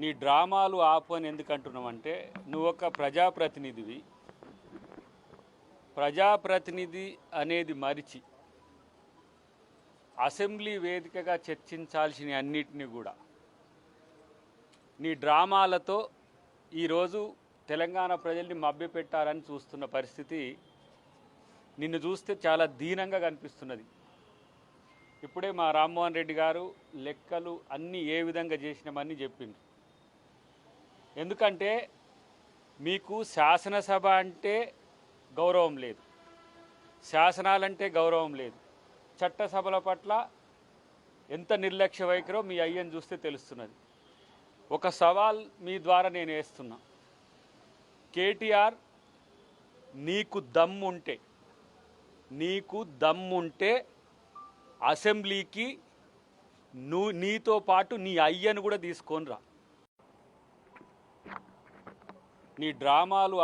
నీ డ్రామాలు ఆపు అని ఎందుకు నువ్వు ఒక ప్రజాప్రతినిధివి. ప్రజాప్రతినిధి అనేది మరిచి అసెంబ్లీ వేదికగా చర్చించాల్సిన అన్నిటినీ కూడా. నీ డ్రామాలతో ఈరోజు తెలంగాణ ప్రజల్ని మభ్యపెట్టారని చూస్తున్న పరిస్థితి నిన్ను చూస్తే చాలా దీనంగా కనిపిస్తున్నది. ఇప్పుడే మా రామ్మోహన్ రెడ్డి గారు లెక్కలు అన్నీ ఏ విధంగా చేసినామని చెప్పిండ్రు. ఎందుకంటే మీకు శాసనసభ అంటే గౌరవం లేదు. శాసనాలంటే గౌరవం లేదు. చట్టసభల పట్ల ఎంత నిర్లక్ష్య వైఖరో మీ అయ్యని చూస్తే తెలుస్తున్నది. ఒక సవాల్ మీ ద్వారా నేను వేస్తున్నా. కేటీఆర్ నీకు దమ్ముంటే నీకు దమ్ముంటే అసెంబ్లీకి నువ్వు నీతో పాటు నీ అయ్యను కూడా తీసుకొని రా. నీ డ్రామాలు